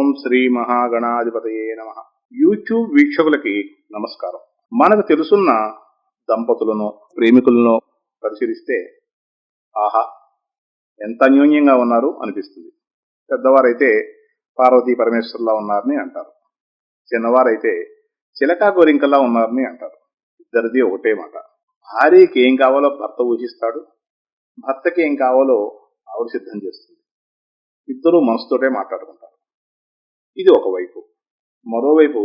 ఓం శ్రీ మహాగణాధిపతయే నమ. యూట్యూబ్ వీక్షకులకి నమస్కారం. మనకు తెలుసున్న దంపతులను ప్రేమికులను పరిశీలిస్తే ఆహా ఎంత అన్యోన్యంగా ఉన్నారు అనిపిస్తుంది. పెద్దవారైతే పార్వతీ పరమేశ్వర్లా ఉన్నారని అంటారు. చిన్నవారైతే చిలకా గోరింకలా ఉన్నారని అంటారు. ఇద్దరిది ఒకటే మాట. భార్యకి ఏం కావాలో భర్త ఊహిస్తాడు భర్తకి ఏం కావాలో ఆవిడ సిద్ధం చేస్తుంది. ఇద్దరూ మనసుతోటే మాట్లాడుకుంటారు. ఇది ఒకవైపు మరోవైపు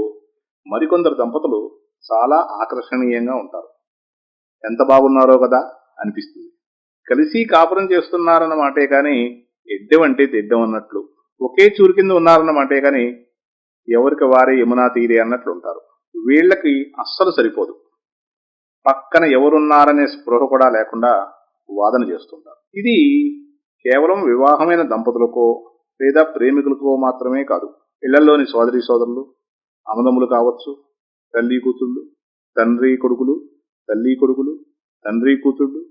మరికొందరు దంపతులు చాలా ఆకర్షణీయంగా ఉంటారు. ఎంత బాగున్నారో కదా అనిపిస్తుంది. కలిసి కాపురం చేస్తున్నారన్నమాటే కానీ ఎద్దెం అంటే తెడ్డం అన్నట్లు ఒకే చూరు కింద ఉన్నారన్నమాటే కానీ ఎవరికి వారే యమునా తీరే అన్నట్లు ఉంటారు. వీళ్ళకి అస్సలు సరిపోదు. పక్కన ఎవరున్నారనే స్పృహ కూడా లేకుండా వాదన చేస్తుంటారు. ఇది కేవలం వివాహమైన దంపతులకో లేదా ప్రేమికులకో మాత్రమే కాదు. ఇళ్ళలోని సోదరి సోదరులు అమదములు కావచ్చు తల్లి కూతుళ్ళు తండ్రి కొడుకులు తల్లి కొడుకులు తండ్రి కూతుళ్ళు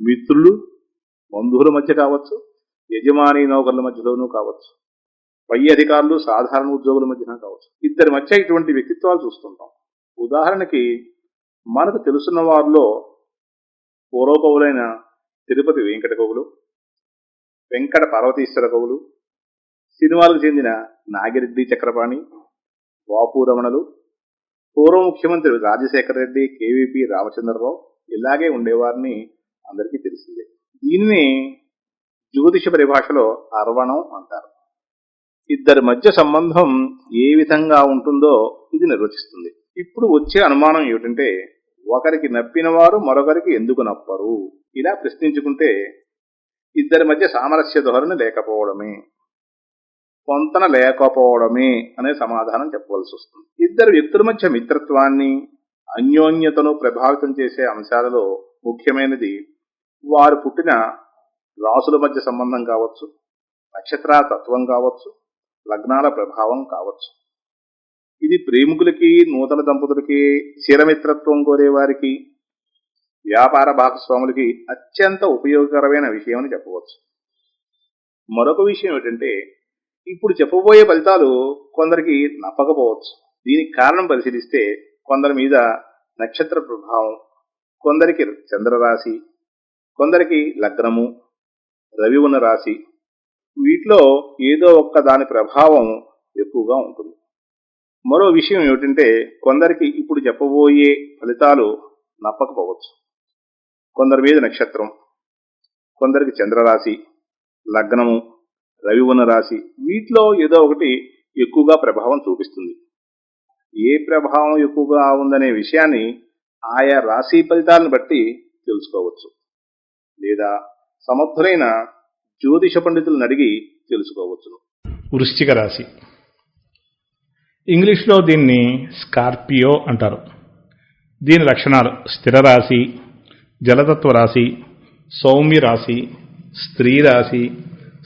మిత్రులు బంధువుల మధ్య కావచ్చు యజమాని నౌకర్ల మధ్యలోనూ కావచ్చు పై అధికారులు సాధారణ ఉద్యోగుల మధ్యన కావచ్చు. ఇద్దరి మధ్య ఇటువంటి వ్యక్తిత్వాలు చూస్తుంటాం. ఉదాహరణకి మనకు తెలుసున్న వారిలో పూర్వకవులైన తిరుపతి వెంకట కవులు వెంకట పార్వతీశ్వర కవులు సినిమాలకు చెందిన నాగిరెడ్డి చక్రపాణి వాపు రమణలు పూర్వ ముఖ్యమంత్రి రాజశేఖర రెడ్డి కేవీపీ రామచంద్రరావు ఇలాగే ఉండేవారిని అందరికీ తెలిసిందే. దీనిని జ్యోతిష పరిభాషలో అర్వణం అంటారు. ఇద్దరి మధ్య సంబంధం ఏ విధంగా ఉంటుందో ఇది నిర్వచిస్తుంది. ఇప్పుడు వచ్చే అనుమానం ఏమిటంటే ఒకరికి నప్పిన వారు మరొకరికి ఎందుకు నప్పరు? ఇలా ప్రశ్నించుకుంటే ఇద్దరి మధ్య సామరస్య ధోరణి లేకపోవడమే. పొంతన లేకపోవడమే అనే సమాధానం చెప్పవలసి వస్తుంది. ఇద్దరు వ్యక్తుల మధ్య మిత్రత్వాన్ని అన్యోన్యతను ప్రభావితం చేసే అంశాలలో ముఖ్యమైనది వారు పుట్టిన రాసుల మధ్య సంబంధం కావచ్చు నక్షత్ర తత్వం కావచ్చు లగ్నాల ప్రభావం కావచ్చు. ఇది ప్రేమికులకి నూతన దంపతులకి చిరమిత్రత్వం కోరే వారికి వ్యాపార భాగస్వాములకి అత్యంత ఉపయోగకరమైన విషయం అని చెప్పవచ్చు. మరొక విషయం ఏంటంటే ఇప్పుడు చెప్పబోయే ఫలితాలు కొందరికి నప్పకపోవచ్చు దీనికి కారణం పరిశీలిస్తే కొందరి మీద నక్షత్ర ప్రభావం కొందరికి చంద్రరాశి కొందరికి లగ్నము రవి ఉన్న రాశి. వీటిలో ఏదో ఒక్క దాని ప్రభావం ఎక్కువగా ఉంటుంది. మరో విషయం ఏమిటంటే కొందరికి ఇప్పుడు చెప్పబోయే ఫలితాలు నప్పకపోవచ్చు కొందరి మీద నక్షత్రం కొందరికి చంద్రరాశి లగ్నము రవి ఉన్న రాశి వీటిలో ఏదో ఒకటి ఎక్కువగా ప్రభావం చూపిస్తుంది. ఏ ప్రభావం ఎక్కువగా ఉందనే విషయాన్ని ఆయా రాశి ఫలితాలను బట్టి తెలుసుకోవచ్చు. లేదా సమర్థులైన జ్యోతిష పండితులను అడిగి తెలుసుకోవచ్చును. వృశ్చిక రాశి. ఇంగ్లీష్లో దీన్ని స్కార్పియో అంటారు. దీని లక్షణాలు స్థిర రాశి జలతత్వ రాశి సౌమ్య రాశి స్త్రీ రాశి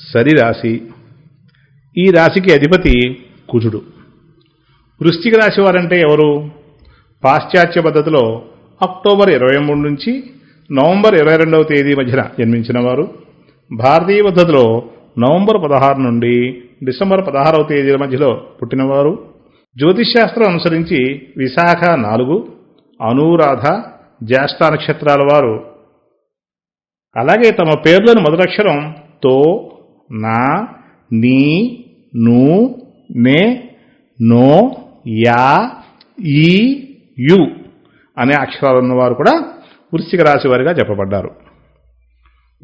సరి రాశి. ఈ రాశికి అధిపతి కుజుడు. వృశ్చిక రాశి వారంటే ఎవరు? పాశ్చాత్య పద్ధతిలో అక్టోబర్ ఇరవై మూడు నుంచి నవంబర్ ఇరవై రెండవ తేదీ మధ్యన జన్మించిన వారు. భారతీయ పద్ధతిలో నవంబర్ పదహారు నుండి డిసెంబర్ పదహారవ తేదీల మధ్యలో పుట్టినవారు. జ్యోతిష్శాస్త్రం అనుసరించి విశాఖ నాలుగు అనురాధ జ్యేష్ఠ నక్షత్రాల వారు. అలాగే తమ పేర్లను మొదలక్షరం తో నా నీ ను నే నో యా ఈ యు అనే అక్షరాలు ఉన్నవారు కూడా వృశ్చిక రాశి వారిగా చెప్పబడ్డారు.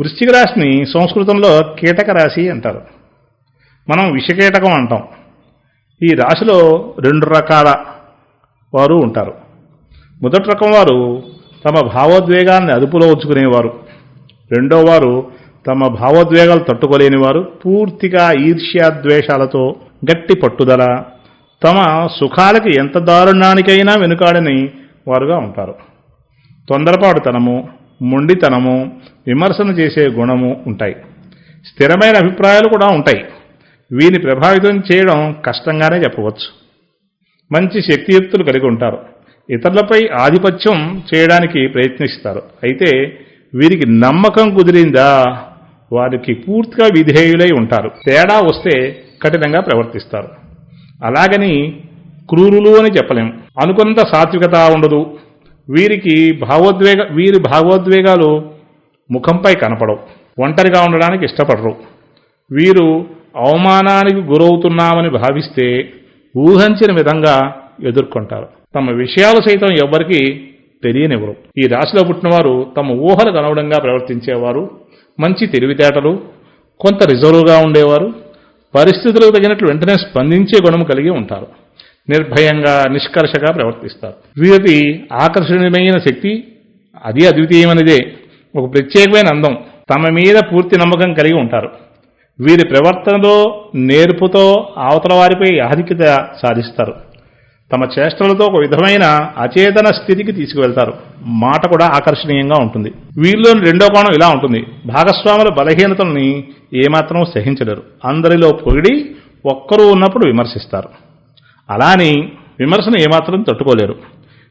వృశ్చిక రాశిని సంస్కృతంలో కీటక రాశి అంటారు. మనం విషకీటకం అంటాం. ఈ రాశిలో రెండు రకాల వారు ఉంటారు. మొదటి రకం వారు తమ భావోద్వేగాన్ని అదుపులో ఉంచుకునేవారు. రెండో వారు తమ భావోద్వేగాలు తట్టుకోలేని వారు పూర్తిగా ఈర్ష్యాద్వేషాలతో గట్టి పట్టుదల తమ సుఖాలకి ఎంత దారుణానికైనా వెనుకాడని వారుగా ఉంటారు. తొందరపాటుతనము మొండితనము విమర్శన చేసే గుణము ఉంటాయి. స్థిరమైన అభిప్రాయాలు కూడా ఉంటాయి. వీని ప్రభావితం చేయడం కష్టంగానే చెప్పవచ్చు. మంచి శక్తియుక్తులు కలిగి ఉంటారు. ఇతరులపై ఆధిపత్యం చేయడానికి ప్రయత్నిస్తారు. అయితే వీరికి నమ్మకం కుదిరిందా? వారికి పూర్తిగా విధేయులై ఉంటారు. తేడా వస్తే కఠినంగా ప్రవర్తిస్తారు. అలాగని క్రూరులు అని చెప్పలేం. అనుకున్నంత సాత్వికత ఉండదు. వీరికి భావోద్వేగ వీరి భావోద్వేగాలు ముఖంపై కనపడవు. ఒంటరిగా ఉండడానికి ఇష్టపడరు. వీరు అవమానానికి గురవుతున్నామని భావిస్తే ఊహించిన విధంగా ఎదుర్కొంటారు. తమ విషయాలు సైతం ఎవ్వరికీ తెలియనివ్వరు. ఈ రాశిలో పుట్టినవారు తమ ఊహలకు అనుగుణంగా ప్రవర్తించేవారు మంచి తెలివితేటలు కొంత రిజర్వ్గా ఉండేవారు పరిస్థితులకు తగినట్లు వెంటనే స్పందించే గుణం కలిగి ఉంటారు. నిర్భయంగా నిష్కర్షగా ప్రవర్తిస్తారు. వీరి ఆకర్షణీయమైన శక్తి అది అద్వితీయమైనదే. ఒక ప్రత్యేకమైన అందం తమ మీద పూర్తి నమ్మకం కలిగి ఉంటారు. వీరి ప్రవర్తనలో నేర్పుతో అవతల వారిపై ఆధిక్యత సాధిస్తారు. తమ చేష్టలతో ఒక విధమైన అచేతన స్థితికి తీసుకువెళ్తారు. మాట కూడా ఆకర్షణీయంగా ఉంటుంది. వీరిలోని రెండో కోణం ఇలా ఉంటుంది. భాగస్వాముల బలహీనతల్ని ఏమాత్రం సహించలేరు. అందరిలో పొగిడి ఒక్కరూ ఉన్నప్పుడు విమర్శిస్తారు. అలాని విమర్శను ఏమాత్రం తట్టుకోలేరు.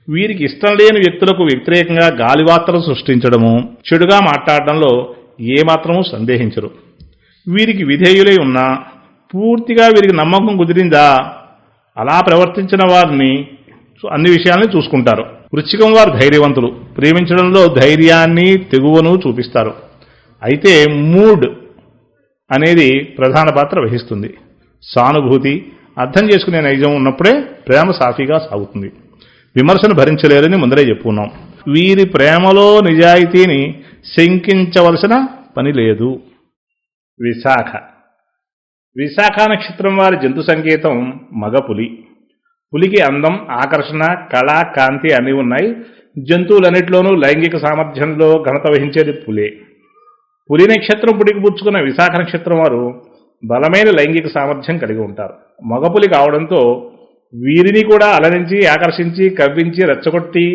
వీరికి ఇష్టం లేని వ్యక్తులకు వ్యతిరేకంగా గాలివార్తలు సృష్టించడము చెడుగా మాట్లాడడంలో ఏమాత్రము సందేహించరు. వీరికి విధేయులై ఉన్నా పూర్తిగా వీరికి నమ్మకం కుదిరిందా అలా ప్రవర్తించిన వారిని అన్ని విషయాల్ని చూసుకుంటారు. వృశ్చికం వారు ధైర్యవంతులు. ప్రేమించడంలో ధైర్యాన్ని తెగువను చూపిస్తారు. అయితే మూడ్ అనేది ప్రధాన పాత్ర వహిస్తుంది. సానుభూతి అర్థం చేసుకునే నైజం ఉన్నప్పుడే ప్రేమ సాఫీగా సాగుతుంది. విమర్శను భరించలేరని ముందరే చెప్పుకున్నాం. వీరి ప్రేమలో నిజాయితీని శంకించవలసిన పని లేదు. విశాఖ విశాఖ నక్షత్రం వారి జంతు సంకేతం మగ పులి పులికి అందం ఆకర్షణ కళ కాంతి అన్నీ ఉన్నాయి. జంతువులన్నిటిలోనూ లైంగిక సామర్థ్యంలో ఘనత వహించేది పులే. పులి నక్షత్రం పుడికి పుచ్చుకున్న విశాఖ నక్షత్రం వారు బలమైన లైంగిక సామర్థ్యం కలిగి ఉంటారు. మగపులి కావడంతో వీరిని కూడా అలరించి ఆకర్షించి కవ్వించి రెచ్చగొట్టి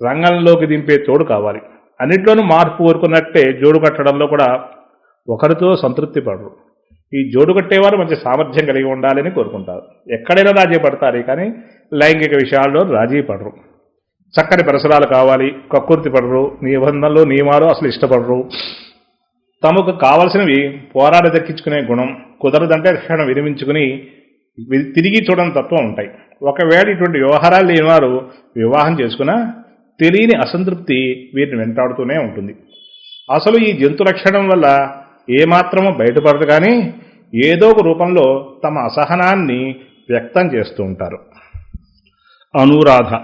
రంగంలోకి దింపే తోడు కావాలి. అన్నిట్లోనూ మార్పు కోరుకున్నట్టే జోడు కట్టడంలో కూడా ఒకరితో సంతృప్తి పడరు. ఈ జోడు కట్టేవారు మంచి సామర్థ్యం కలిగి ఉండాలని కోరుకుంటారు. ఎక్కడైనా రాజీ పడతారు కానీ లైంగిక విషయాల్లో రాజీ పడరు. చక్కని పరిసరాలు కావాలి కక్కుర్తి పడరు నిబంధనలు నియమాలు అసలు ఇష్టపడరు. తమకు కావలసినవి పోరాడి దక్కించుకునే గుణం కుదరదంటే క్షణం విరమించుకుని తిరిగి చూడని తత్వం ఉంటాయి. ఒకవేళ ఇటువంటి వ్యవహారాలు లేని వారు వివాహం చేసుకున్నా తెలియని అసంతృప్తి వీరిని వెంటాడుతూనే ఉంటుంది. అసలు ఈ జంతు లక్షణం వల్ల ఏమాత్రము బయటపడదు కానీ ఏదో ఒక రూపంలో తమ అసహనాన్ని వ్యక్తం చేస్తూ ఉంటారు. అనురాధ.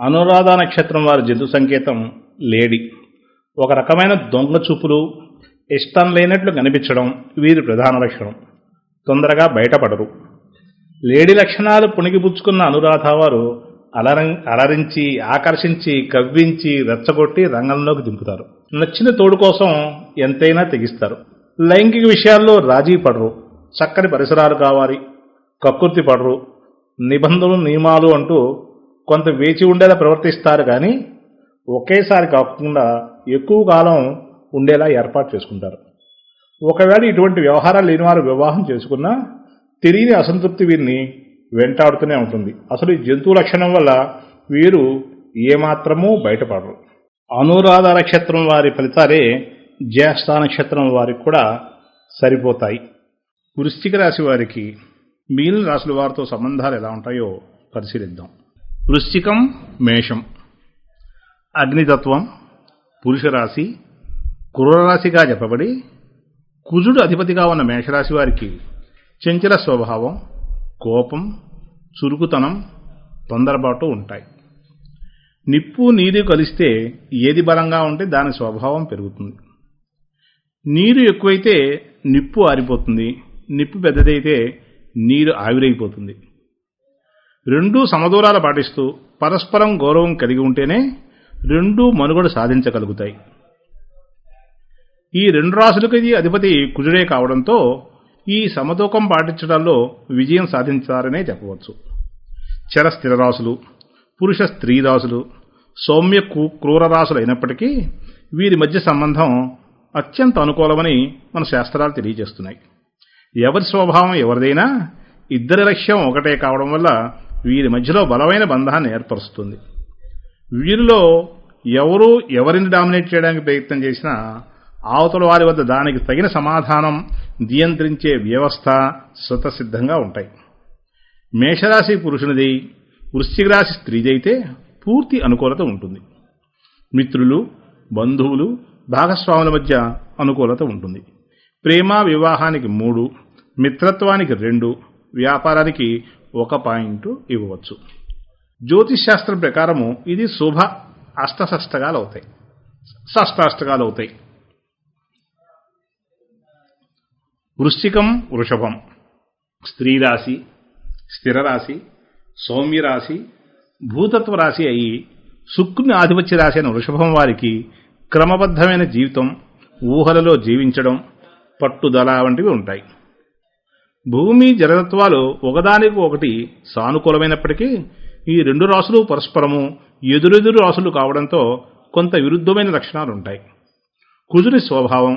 అనురాధ నక్షత్రం వారి జంతు సంకేతం లేడి. ఒక రకమైన దొంగ చూపులు ఇష్టం లేనట్లు కనిపించడం వీరి ప్రధాన లక్షణం. తొందరగా బయటపడరు. లేడి లక్షణాలు పుణిగిపుచ్చుకున్న అనురాధ వారు అలరం అలరించి ఆకర్షించి కవ్వించి రెచ్చగొట్టి రంగంలోకి దింపుతారు. నచ్చిన తోడు కోసం ఎంతైనా తెగిస్తారు. లైంగిక విషయాల్లో రాజీ పడరు. చక్కని పరిసరాలు కావాలి. కక్కుర్తి పడరు. నిబంధనలు నియమాలు అంటూ కొంత వేచి ఉండేలా ప్రవర్తిస్తారు కానీ ఒకేసారి కాకుండా ఎక్కువ కాలం ఉండేలా ఏర్పాటు చేసుకుంటారు. ఒకవేళ ఇటువంటి వ్యవహారాలు లేని వారు వివాహం చేసుకున్నా తెలియని అసంతృప్తి వీరిని వెంటాడుతూనే ఉంటుంది. అసలు ఈ జంతువు లక్షణం వల్ల వీరు ఏమాత్రమూ బయటపడరు. అనురాధ నక్షత్రం వారి ఫలితాలే జ్యేష్ఠ నక్షత్రం వారికి కూడా సరిపోతాయి. వృశ్చిక రాశి వారికి మిగిలిన రాశుల వారితో సంబంధాలు ఎలా ఉంటాయో పరిశీలిద్దాం. వృశ్చికం మేషం. అగ్నితత్వం పురుషరాశి క్రూరరాశిగా చెప్పబడి కుజుడు అధిపతిగా ఉన్న మేషరాశి వారికి చంచల స్వభావం కోపం చురుకుతనం తొందరపాటు ఉంటాయి. నిప్పు నీరు కలిస్తే ఏది బలంగా ఉంటే దాని స్వభావం పెరుగుతుంది. నీరు ఎక్కువైతే నిప్పు ఆరిపోతుంది. నిప్పు పెద్దదైతే నీరు ఆవిరైపోతుంది. రెండూ సమదూరాలు పాటిస్తూ పరస్పరం గౌరవం కలిగి ఉంటేనే రెండూ మనుగడ సాధించగలుగుతాయి. ఈ రెండు రాసులకి అధిపతి కుజుడే కావడంతో ఈ సమతూకం పాటించడంలో విజయం సాధించారనే చెప్పవచ్చు. చర స్థిరరాశులు పురుష స్త్రీదాసులు సౌమ్య కు- అయినప్పటికీ వీరి మధ్య సంబంధం అత్యంత అనుకూలమని మన శాస్త్రాలు తెలియజేస్తున్నాయి. ఎవరి స్వభావం ఎవరిదైనా ఇద్దరి లక్ష్యం ఒకటే కావడం వల్ల వీరి మధ్యలో బలమైన బంధాన్ని ఏర్పరుస్తుంది. వీరిలో ఎవరు ఎవరిని డామినేట్ చేయడానికి ప్రయత్నం చేసినా అవతల వారి వద్ద దానికి తగిన సమాధానం నియంత్రించే వ్యవస్థ స్వతసిద్ధంగా ఉంటాయి. మేషరాశి పురుషునిది వృశ్చిక రాశి స్త్రీదైతే పూర్తి అనుకూలత ఉంటుంది. మిత్రులు బంధువులు భాగస్వాముల మధ్య అనుకూలత ఉంటుంది. ప్రేమ వివాహానికి మూడు మిత్రత్వానికి రెండు వ్యాపారానికి ఒక పాయింట్ ఇవ్వవచ్చు. జ్యోతిష్ శాస్త్రం ప్రకారము ఇది శుభ అష్టసష్టకాలు అవుతాయి. షష్టాష్టకాలు అవుతాయి. వృశ్చికం వృషభం. స్త్రీ రాశి స్థిర రాశి భూతత్వ రాశి అయి శుక్రుని ఆధిపత్య రాశి అయిన వృషభం వారికి క్రమబద్ధమైన జీవితం ఊహలలో జీవించడం పట్టుదల వంటివి ఉంటాయి. భూమి జలతత్వాలు ఒకదానికి ఒకటి సానుకూలమైనప్పటికీ ఈ రెండు రాసులు పరస్పరము ఎదురెదురు రాసులు కావడంతో కొంత విరుద్ధమైన లక్షణాలు ఉంటాయి కుజుని స్వభావం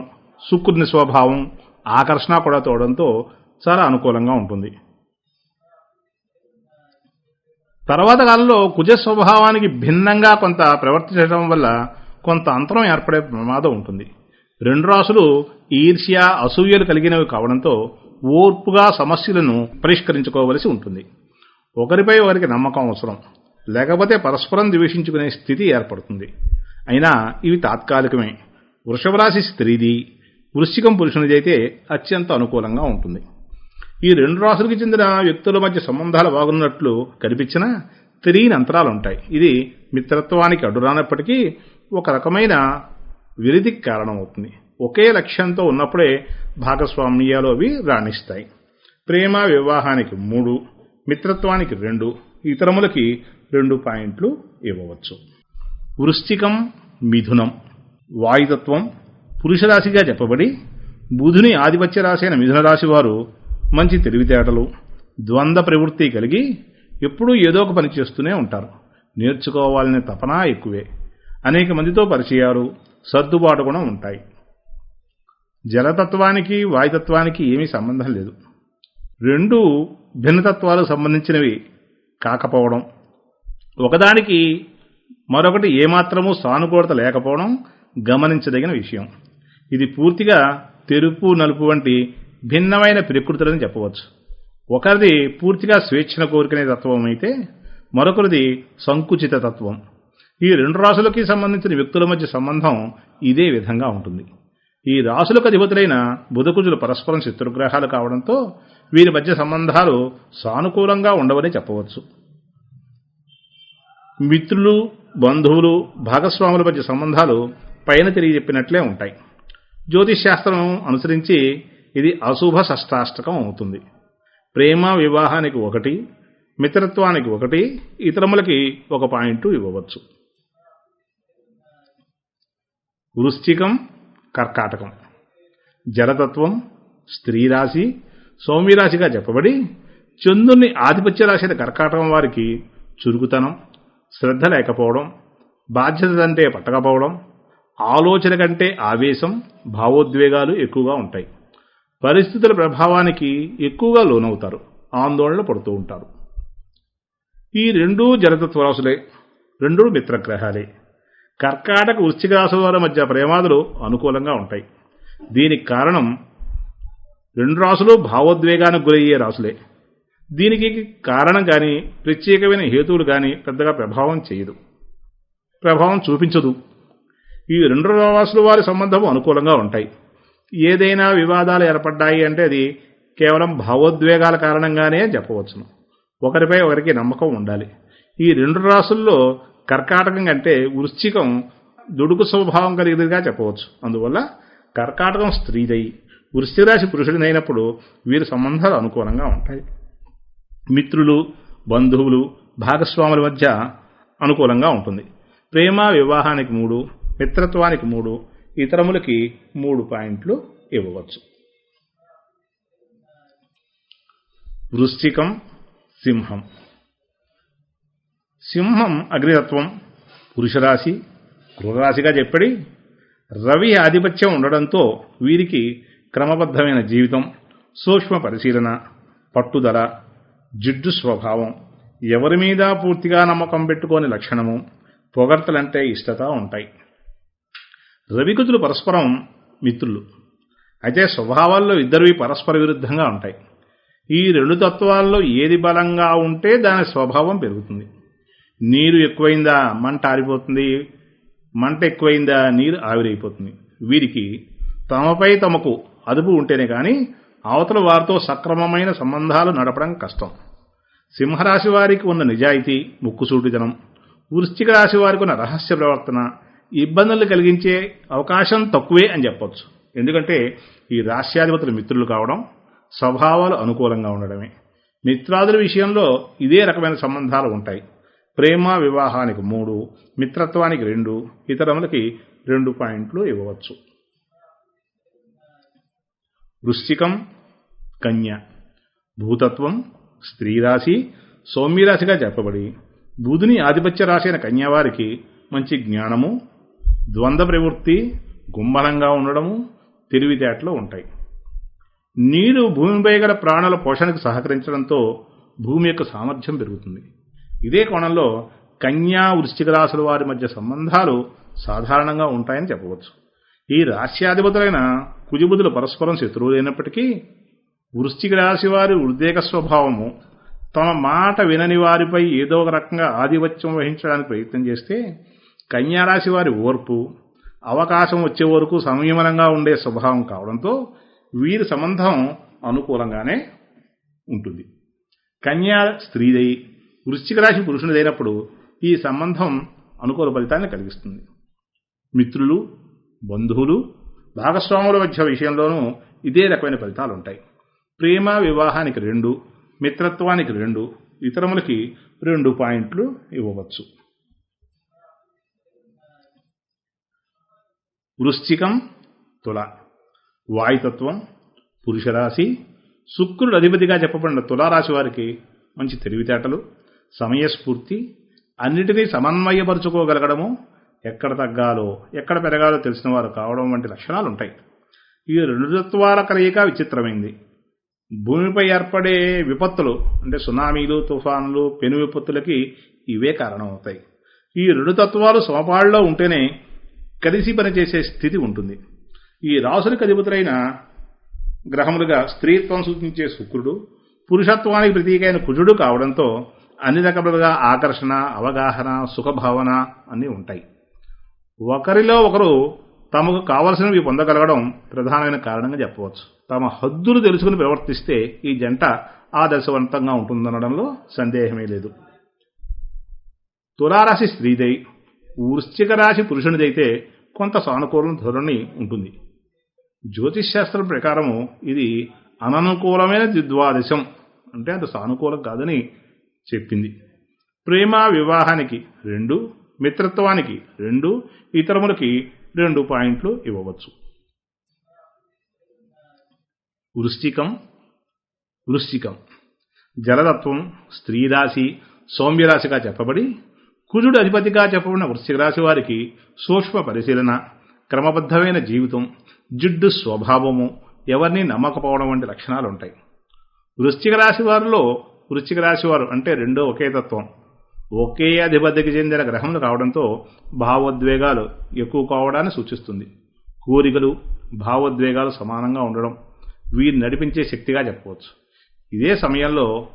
శుక్రుని స్వభావం ఆకర్షణ కూడా తోడంతో చాలా అనుకూలంగా ఉంటుంది. తర్వాత కాలంలో కుజ స్వభావానికి భిన్నంగా కొంత ప్రవర్తించడం వల్ల కొంత అంతరం ఏర్పడే ప్రమాదం ఉంటుంది. రెండు రాసులు ఈర్ష్య అసూయలు కలిగినవి కావడంతో ఓర్పుగా సమస్యలను పరిష్కరించుకోవలసి ఉంటుంది. ఒకరిపై ఒకరికి నమ్మకం అవసరం. లేకపోతే పరస్పరం ద్వేషించుకునే స్థితి ఏర్పడుతుంది. అయినా ఇవి తాత్కాలికమే. వృషభరాశి స్త్రీది వృశ్చికం పురుషునిది అయితే అత్యంత అనుకూలంగా ఉంటుంది. ఈ రెండు రాసులకు చెందిన వ్యక్తుల మధ్య సంబంధాలు బాగున్నట్లు కనిపించినా తెలియని అంతరాలు ఉంటాయి ఇది మిత్రత్వానికి అడ్డురానప్పటికీ ఒక రకమైన విరిదికి కారణమవుతుంది. ఒకే లక్ష్యంతో ఉన్నప్పుడే భాగస్వామ్యాలు అవి రాణిస్తాయి. ప్రేమ వివాహానికి మూడు మిత్రత్వానికి రెండు ఇతరములకి రెండు పాయింట్లు ఇవ్వవచ్చు. వృశ్చికం మిథునం వాయుతత్వం పురుషరాశిగా చెప్పబడి బుధుని ఆధిపత్య రాశి అయిన మిథున రాశి వారు మంచి తెలివితేటలు ద్వంద్వ ప్రవృత్తి కలిగి ఎప్పుడూ ఏదో ఒక పని చేస్తూనే ఉంటారు. నేర్చుకోవాలనే తపన ఎక్కువే. అనేక మందితో పరిచయాలు సర్దుబాటు కూడా ఉంటాయి. జలతత్వానికి వాయుతత్వానికి ఏమీ సంబంధం లేదు. రెండు భిన్నతత్వాలకు సంబంధించినవి కాకపోవడం ఒకదానికి మరొకటి ఏమాత్రమూ సానుకూలత లేకపోవడం గమనించదగిన విషయం. ఇది పూర్తిగా తెరుపు నలుపు వంటి భిన్నమైన ప్రకృతులని చెప్పవచ్చు. ఒకరిది పూర్తిగా స్వేచ్ఛను కోరుకునే తత్వం అయితే మరొకరిది సంకుచిత తత్వం. ఈ రెండు రాసులకి సంబంధించిన వ్యక్తుల మధ్య సంబంధం ఇదే విధంగా ఉంటుంది. ఈ రాసులకు అధిపతులైన బుధకుజులు పరస్పరం శత్రుగ్రహాలు కావడంతో వీరి మధ్య సంబంధాలు సానుకూలంగా ఉండవని చెప్పవచ్చు. మిత్రులు బంధువులు భాగస్వాముల మధ్య సంబంధాలు పైన తెలియజెప్పినట్లే ఉంటాయి. జ్యోతిష్ శాస్త్రం అనుసరించి ఇది అశుభ షష్టాష్టకం అవుతుంది. ప్రేమ వివాహానికి ఒకటి మిత్రత్వానికి ఒకటి ఇతరములకి ఒక పాయింట్ ఇవ్వవచ్చు. వృశ్చికం కర్కాటకం. జలతత్వం స్త్రీరాశి సౌమ్యరాశిగా చెప్పబడి చంద్రుని ఆధిపత్య రాశి కర్కాటకం వారికి చురుకుతనం శ్రద్ధ లేకపోవడం బాధ్యత అంటే పట్టకపోవడం ఆలోచన కంటే ఆవేశం భావోద్వేగాలు ఎక్కువగా ఉంటాయి. పరిస్థితుల ప్రభావానికి ఎక్కువగా లోనవుతారు. ఆందోళన పడుతూ ఉంటారు. ఈ రెండూ జనతత్వ రాసులే రెండూ మిత్రగ్రహాలే. కర్కాటక వృశ్చిక రాశుల వారి మధ్య ప్రేమాదులు అనుకూలంగా ఉంటాయి. దీనికి కారణం రెండు రాసులు భావోద్వేగానికి గురయ్యే రాసులే దీనికి కారణం కానీ ప్రత్యేకమైన హేతువులు కానీ పెద్దగా ప్రభావం చేయదు. ప్రభావం చూపించదు. ఈ రెండు రాసుల వారి సంబంధం అనుకూలంగా ఉంటాయి. ఏదైనా వివాదాలు ఏర్పడ్డాయి అంటే అది కేవలం భావోద్వేగాల కారణంగానే చెప్పవచ్చును. ఒకరిపై ఒకరికి నమ్మకం ఉండాలి. ఈ రెండు రాసుల్లో కర్కాటకం కంటే వృశ్చికం దుడుకు స్వభావం కలిగినదిగా చెప్పవచ్చు. అందువల్ల కర్కాటకం స్త్రీదై వృశ్చిక రాశి పురుషుడినైనప్పుడు వీరి సంబంధాలు అనుకూలంగా ఉంటాయి. మిత్రులు బంధువులు భాగస్వాముల మధ్య అనుకూలంగా ఉంటుంది. ప్రేమ వివాహానికి మూడు మిత్రత్వానికి మూడు ఇతరములకి మూడు పాయింట్లు ఇవ్వవచ్చు. వృశ్చికం సింహం. సింహం అగ్నితత్వం పురుషరాశి గృహరాశిగా చెప్పడి రవి ఆధిపత్యం ఉండడంతో వీరికి క్రమబద్ధమైన జీవితం సూక్ష్మ పరిశీలన పట్టుదల జిడ్డు స్వభావం ఎవరి మీద పూర్తిగా నమ్మకం పెట్టుకోని లక్షణము పొగడ్తలంటే ఇష్టత ఉంటాయి. రవికుతులు పరస్పరం మిత్రులు. అయితే స్వభావాల్లో ఇద్దరివి పరస్పర విరుద్ధంగా ఉంటాయి. ఈ రెండు తత్వాల్లో ఏది బలంగా ఉంటే దాని స్వభావం పెరుగుతుంది. నీరు ఎక్కువైందా మంట ఆరిపోతుంది. మంట ఎక్కువైందా నీరు ఆవిరైపోతుంది. వీరికి తమపై తమకు అదుపు ఉంటేనే కానీ అవతల వారితో సక్రమమైన సంబంధాలు నడపడం కష్టం. సింహరాశి వారికి ఉన్న నిజాయితీ ముక్కుసూటితనం వృశ్చిక రాశి వారికి ఉన్న రహస్య ప్రవర్తన ఇబ్బందులు కలిగించే అవకాశం తక్కువే అని చెప్పొచ్చు. ఎందుకంటే ఈ రాశ్యాధిపతులు మిత్రులు కావడం స్వభావాలు అనుకూలంగా ఉండడమే. మిత్రాదుల విషయంలో ఇదే రకమైన సంబంధాలు ఉంటాయి. ప్రేమ వివాహానికి మూడు మిత్రత్వానికి రెండు ఇతరములకి రెండు పాయింట్లు ఇవ్వవచ్చు. వృశ్చికం కన్య. భూతత్వం స్త్రీరాశి సౌమ్యరాశిగా చెప్పబడి బుధుని ఆధిపత్య రాశి అయిన కన్యావారికి మంచి జ్ఞానము ద్వంద్వ ప్రవృత్తి గుమ్మలంగా ఉండడము తెలివితేటలు ఉంటాయి. నీరు భూమిపై గల ప్రాణుల పోషణకు సహకరించడంతో భూమి యొక్క సామర్థ్యం పెరుగుతుంది. ఇదే కోణంలో కన్యా వృశ్చిక రాశుల వారి మధ్య సంబంధాలు సాధారణంగా ఉంటాయని చెప్పవచ్చు. ఈ రాశ్యాధిపతులైన కుజబుధులు పరస్పరం శత్రువులైనప్పటికీ వృశ్చిక రాశి వారి ఉద్రేక స్వభావము తమ మాట వినని వారిపై ఏదో ఒక రకంగా ఆధిపత్యం వహించడానికి ప్రయత్నం చేస్తే కన్యారాశి వారి ఓర్పు అవకాశం వచ్చే వరకు సంయమనంగా ఉండే స్వభావం కావడంతో వీరి సంబంధం అనుకూలంగానే ఉంటుంది. కన్యా స్త్రీదై వృశ్చిక రాశి పురుషునిదైనప్పుడు ఈ సంబంధం అనుకూల ఫలితాన్ని కలిగిస్తుంది. మిత్రులు బంధువులు భాగస్వాముల మధ్య విషయంలోనూ ఇదే రకమైన ఫలితాలు ఉంటాయి ప్రేమ వివాహానికి రెండు మిత్రత్వానికి రెండు ఇతరములకి రెండు పాయింట్లు ఇవ్వవచ్చు. వృశ్చికం తుల. వాయుతత్వం పురుషరాశి. శుక్రుడు అధిపతిగా చెప్పబడిన తులారాశి వారికి మంచి తెలివితేటలు సమయస్ఫూర్తి అన్నిటినీ సమన్వయపరుచుకోగలగడము ఎక్కడ తగ్గాలో ఎక్కడ పెరగాలో తెలిసిన వారు కావడం వంటి లక్షణాలు ఉంటాయి ఈ రెండు తత్వాల కలయిక విచిత్రమైంది. భూమిపై ఏర్పడే విపత్తులు అంటే సునామీలు తుఫానులు పెను విపత్తులకి ఇవే కారణమవుతాయి. ఈ రెండు తత్వాలు సమపాళ్ళలో ఉంటేనే కలిసి పనిచేసే స్థితి ఉంటుంది. ఈ రాసులకు అధిపతులైన గ్రహములుగా స్త్రీత్వం సూచించే శుక్రుడు పురుషత్వానికి ప్రతీకైన కుజుడు కావడంతో అన్ని రకములుగా ఆకర్షణ అవగాహన సుఖభావన అన్నీ ఉంటాయి. ఒకరిలో ఒకరు తమకు కావలసినవి పొందగలగడం ప్రధానమైన కారణంగా చెప్పవచ్చు. తమ హద్దులు తెలుసుకుని ప్రవర్తిస్తే ఈ జంట ఆదర్శవంతంగా ఉంటుందనడంలో సందేహమే లేదు. తులారాశి స్త్రీదై వృశ్చిక రాశి పురుషునిదైతే కొంత సానుకూలం ధోరణి ఉంటుంది. జ్యోతిష్ శాస్త్రం ప్రకారము ఇది అననుకూలమైన ద్విద్వాదశం. అంటే అది సానుకూలం కాదని చెప్పింది. ప్రేమ వివాహానికి రెండు మిత్రత్వానికి రెండు ఇతరములకి రెండు పాయింట్లు ఇవ్వవచ్చు. వృష్టికం వృష్టికం జలతత్వం స్త్రీరాశి సౌమ్యరాశిగా చెప్పబడి కుజుడు అధిపతిగా చెప్పబడిన వృశ్చిక రాశి వారికి సూక్ష్మ పరిశీలన క్రమబద్ధమైన జీవితం జిడ్డు స్వభావము ఎవరిని నమ్మకపోవడం వంటి లక్షణాలు ఉంటాయి వృశ్చిక రాశి వారిలో వృశ్చిక రాశి వారు అంటే రెండో ఒకే తత్వం. ఒకే అధిపతికి చెందిన గ్రహములు కావడంతో భావోద్వేగాలు ఎక్కువ కావడాన్ని సూచిస్తుంది. కోరికలు భావోద్వేగాలు సమానంగా ఉండడం వీరిని నడిపించే శక్తిగా చెప్పవచ్చు. ఇదే సమయంలో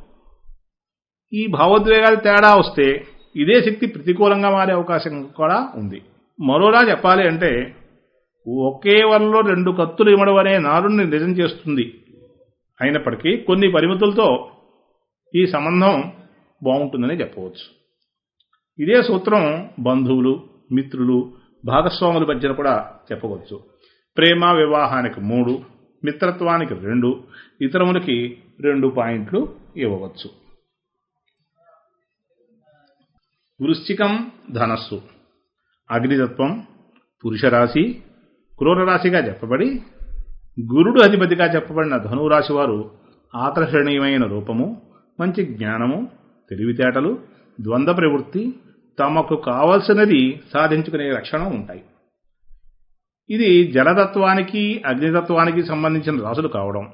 ఈ భావోద్వేగాలు తేడా వస్తే ఇదే శక్తి ప్రతికూలంగా మారే అవకాశం కూడా ఉంది. మరోలా చెప్పాలి అంటే ఒకే వరలో రెండు కత్తులు ఇవ్వడం అనే నారుణ్ణి నిజం చేస్తుంది. అయినప్పటికీ కొన్ని పరిమితులతో ఈ సంబంధం బాగుంటుందని చెప్పవచ్చు. ఇదే సూత్రం బంధువులు మిత్రులు భాగస్వాముల మధ్యన కూడా చెప్పవచ్చు. ప్రేమ వివాహానికి మూడు మిత్రత్వానికి రెండు ఇతరములకి రెండు పాయింట్లు ఇవ్వవచ్చు. వృశ్చికం ధనస్సు. అగ్నితత్వం పురుషరాశి క్రూరరాశిగా చెప్పబడి గురుడు అధిపతిగా చెప్పబడిన ధనురాశి వారు ఆకర్షణీయమైన రూపము మంచి జ్ఞానము తెలివితేటలు ద్వంద్వ ప్రవృత్తి తమకు కావలసినది సాధించుకునే లక్షణం ఉంటాయి. ఇది జలతత్వానికి అగ్నితత్వానికి సంబంధించిన రాసులు కావడం.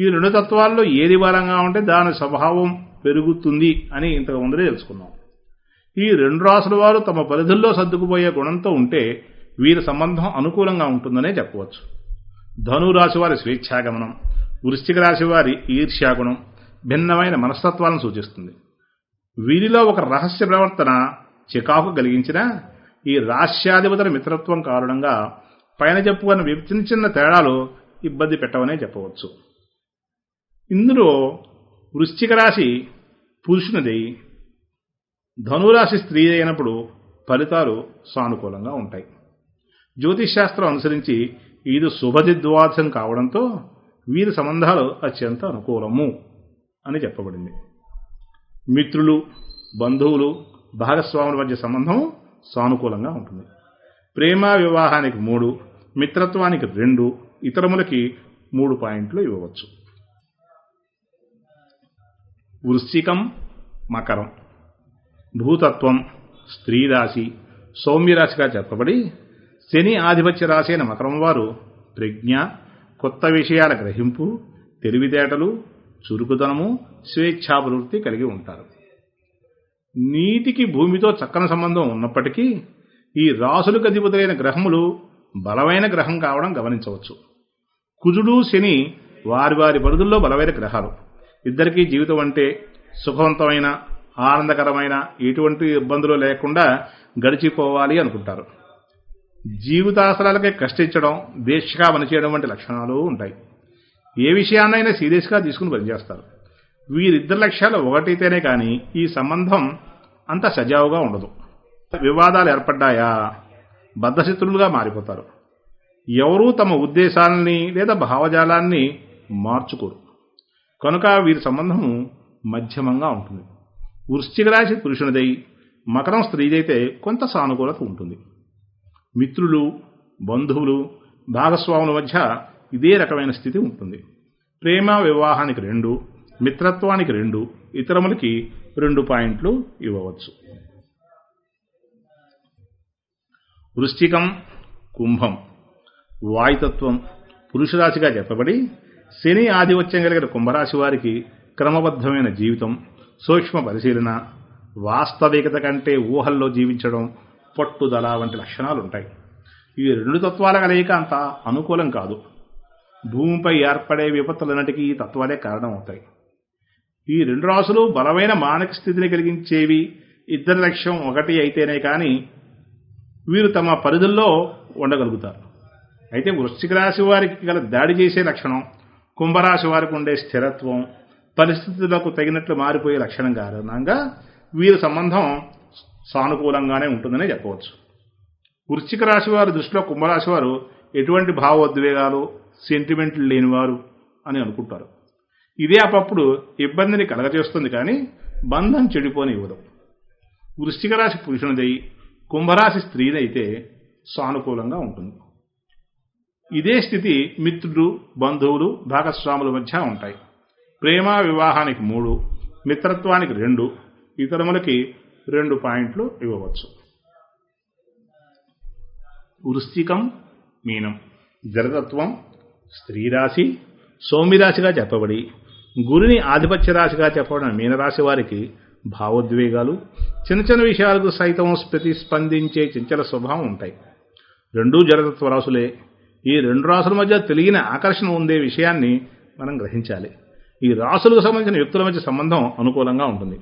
ఈ రెండు తత్వాల్లో ఏది బలంగా ఉంటే దాని స్వభావం పెరుగుతుంది అని ఇంతకు ముందరే తెలుసుకున్నాం. ఈ రెండు రాసుల వారు తమ పరిధుల్లో సర్దుకుపోయే గుణంతో ఉంటే వీరి సంబంధం అనుకూలంగా ఉంటుందనే చెప్పవచ్చు. ధనురాశి వారి స్వేచ్ఛాగమనం వృశ్చిక రాశి వారి ఈర్ష్యాగుణం భిన్నమైన మనస్తత్వాలను సూచిస్తుంది. వీరిలో ఒక రహస్య ప్రవర్తన చికాకు కలిగించిన ఈ రాశ్యాధిపతుల మిత్రత్వం కారణంగా పైన చెప్పుకున్న చిన్న చిన్న తేడాలు ఇబ్బంది పెట్టవనే చెప్పవచ్చు. ఇందులో వృశ్చిక రాశి పురుషునిది ధనురాశి స్త్రీ అయినప్పుడు ఫలితాలు సానుకూలంగా ఉంటాయి. జ్యోతిష్ శాస్త్రం అనుసరించి ఇది శుభదిద్వాసం కావడంతో వీరి సంబంధాలు అత్యంత అనుకూలము అని చెప్పబడింది. మిత్రులు బంధువులు భాగస్వాముల మధ్య సంబంధం సానుకూలంగా ఉంటుంది. ప్రేమ వివాహానికి మూడు మిత్రత్వానికి రెండు ఇతరములకి మూడు పాయింట్లు ఇవ్వవచ్చు. వృశ్చికం మకరం. భూతత్వం స్త్రీరాశి సౌమ్యరాశిగా చెప్పబడి శని ఆధిపత్య రాశి అయిన మకరం వారు ప్రజ్ఞ కొత్త విషయాల గ్రహింపు తెలివితేటలు చురుకుదనము స్వేచ్ఛాభివృద్ధి కలిగి ఉంటారు. నీటికి భూమితో చక్కని సంబంధం ఉన్నప్పటికీ ఈ రాసులకు అధిపతులైన గ్రహములు బలమైన గ్రహం కావడం గమనించవచ్చు. కుజుడు శని వారి వారి పరిధుల్లో బలమైన గ్రహాలు. ఇద్దరికీ జీవితం అంటే సుఖవంతమైన ఆనందకరమైన ఎటువంటి ఇబ్బందులు లేకుండా గడిచిపోవాలి అనుకుంటారు. జీవితాసరాలకే కష్టించడం దీక్షగా పనిచేయడం వంటి లక్షణాలు ఉంటాయి. ఏ విషయాన్నైనా సీరియస్గా తీసుకుని పనిచేస్తారు. వీరిద్దరి లక్ష్యాలు ఒకటైతేనే కానీ ఈ సంబంధం అంత సజావుగా ఉండదు. వివాదాలు ఏర్పడ్డాయా? బద్ధశత్రులుగా మారిపోతారు. ఎవరూ తమ ఉద్దేశాలని లేదా భావజాలాన్ని మార్చుకోరు. కనుక వీరి సంబంధం మధ్యమంగా ఉంటుంది. వృశ్చిక రాశి పురుషునిదై మకరం స్త్రీదైతే కొంత సానుకూలత ఉంటుంది. మిత్రులు బంధువులు భాగస్వాముల మధ్య ఇదే రకమైన స్థితి ఉంటుంది. ప్రేమ వివాహానికి రెండు మిత్రత్వానికి రెండు ఇతరములకి రెండు పాయింట్లు ఇవ్వవచ్చు. వృశ్చికం కుంభం వాయుతత్వం పురుషరాశిగా చెప్పబడి శని ఆధిపత్యం కలిగిన కుంభరాశి వారికి క్రమబద్ధమైన జీవితం సూక్ష్మ పరిశీలన వాస్తవికత కంటే ఊహల్లో జీవించడం పట్టుదల వంటి లక్షణాలు ఉంటాయి ఈ రెండు తత్వాల కలయిక అంత అనుకూలం కాదు. భూమిపై ఏర్పడే విపత్తులన్నిటికీ ఈ తత్వాలే కారణమవుతాయి. ఈ రెండు రాసులు బలమైన మానసిక స్థితిని కలిగించేవి ఇద్దరి లక్ష్యం ఒకటి అయితేనే కానీ వీరు తమ పరిధుల్లో ఉండగలుగుతారు. అయితే వృశ్చిక రాశి వారికి గల దాడి చేసే లక్షణం కుంభరాశి వారికి ఉండే స్థిరత్వం పరిస్థితులకు తగినట్లు మారిపోయే లక్షణం కారణంగా వీరి సంబంధం సానుకూలంగానే ఉంటుందనే చెప్పవచ్చు. వృశ్చిక రాశి వారి దృష్టిలో కుంభరాశి వారు ఎటువంటి భావోద్వేగాలు సెంటిమెంట్లు లేనివారు అని అనుకుంటారు. ఇదే అప్పుడు ఇబ్బందిని కలగజేస్తుంది కానీ బంధం చెడిపోని ఇవ్వదు. వృశ్చిక రాశి పురుషునిదై కుంభరాశి స్త్రీనైతే సానుకూలంగా ఉంటుంది. ఇదే స్థితి మిత్రుడు బంధువులు భాగస్వాముల మధ్య ఉంటాయి. ప్రేమ వివాహానికి మూడు మిత్రత్వానికి రెండు ఇతరములకి రెండు పాయింట్లు ఇవ్వవచ్చు. వృశ్చికం మీనం జలతత్వం స్త్రీరాశి సౌమ్యరాశిగా చెప్పబడి గురుని ఆధిపత్య రాశిగా చెప్పబడిన మీనరాశి వారికి భావోద్వేగాలు చిన్న చిన్న విషయాలకు సైతం ప్రతిస్పందించే చంచల స్వభావం ఉంటాయి. రెండూ జలతత్వ రాసులే ఈ రెండు రాసుల మధ్య తెలియని ఆకర్షణ ఉండే విషయాన్ని మనం గ్రహించాలి. ఈ రాసులకు సంబంధించిన వ్యక్తుల మధ్య సంబంధం అనుకూలంగా ఉంటుంది.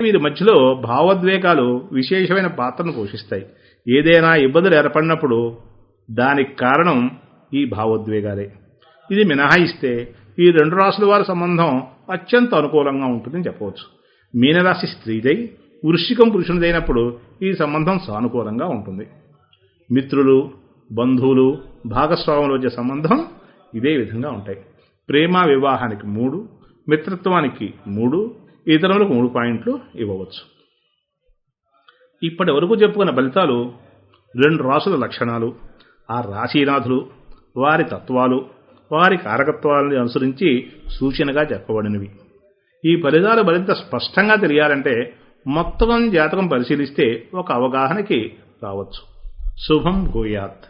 వీరి మధ్యలో భావోద్వేగాలు విశేషమైన పాత్రను పోషిస్తాయి. ఏదైనా ఇబ్బందులు ఏర్పడినప్పుడు దానికి కారణం ఈ భావోద్వేగాలే. ఇది మినహాయిస్తే ఈ రెండు రాసుల వారి సంబంధం అత్యంత అనుకూలంగా ఉంటుందని చెప్పవచ్చు. మీనరాశి స్త్రీదై వృశ్చికం పురుషునిదైనప్పుడు ఈ సంబంధం సానుకూలంగా ఉంటుంది. మిత్రులు బంధువులు భాగస్వాముల మధ్య సంబంధం ఇదే విధంగా ఉంటాయి. ప్రేమ వివాహానికి మూడు మిత్రత్వానికి మూడు ఇతరులకు మూడు పాయింట్లు ఇవ్వవచ్చు. ఇప్పటి వరకు చెప్పుకున్న ఫలితాలు రెండు రాసుల లక్షణాలు. ఆ రాశీనాథులు వారి తత్వాలు వారి కారకత్వాలను అనుసరించి సూచనగా చెప్పబడినవి. ఈ ఫలితాలు మరింత స్పష్టంగా తెలియాలంటే మొత్తం జాతకం పరిశీలిస్తే ఒక అవగాహనకి రావచ్చు. శుభం భూయాత్